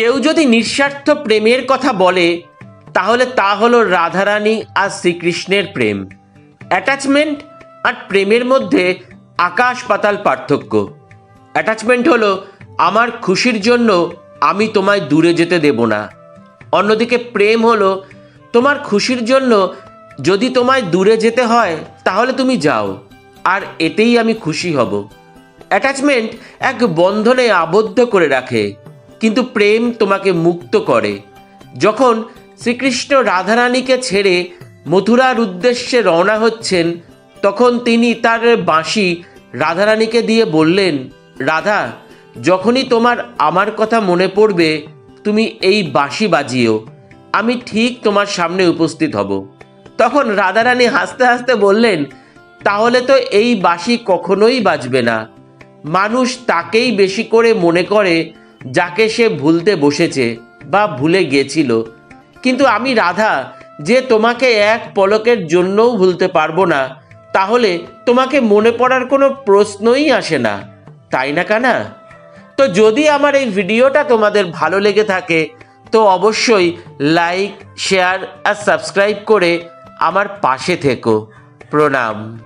কেউ যদি নিঃস্বার্থ প্রেমের কথা বলে, তাহলে তা হলো রাধারানী আর শ্রীকৃষ্ণের প্রেম। অ্যাটাচমেন্ট আর প্রেমের মধ্যে আকাশ পাতাল পার্থক্য। অ্যাটাচমেন্ট হলো, আমার খুশির জন্য আমি তোমায় দূরে যেতে দেব না। অন্যদিকে প্রেম হলো, তোমার খুশির জন্য যদি তোমায় দূরে যেতে হয়, তাহলে তুমি যাও, আর এতেই আমি খুশি হব। অ্যাটাচমেন্ট এক বন্ধনে আবদ্ধ করে রাখে। কিন্তু প্রেম তোমাকে মুক্ত করে। যখন শ্রীকৃষ্ণ রাধারানীকে ছেড়ে মথুরার উদ্দেশ্যে রওনা হচ্ছেন, তখন তিনি তার বাঁশি রাধারানীকে দিয়ে বললেন, রাধা, যখনই তোমার আমার কথা মনে পড়বে, তুমি এই বাঁশি বাজিও। আমি ঠিক তোমার সামনে উপস্থিত হব। তখন রাধারানী হাসতে হাসতে বললেন, তাহলে তো এই বাঁশি কখনোই বাজবে না। মানুষ তাকেই বেশি করে মনে করে যাকে সে ভুলতে বসেছে বা ভুলে গেছিল। কিন্তু আমি রাধা, যে তোমাকে এক পলকের জন্যও ভুলতে পারব না, তাহলে তোমাকে মনে পড়ার কোনো প্রশ্নই আসে না। তাই না, কানা? তো যদি আমার এই ভিডিওটা তোমাদের ভালো লেগে থাকে, তো অবশ্যই লাইক, শেয়ার আর সাবস্ক্রাইব করে আমার পাশে থেকো। প্রণাম।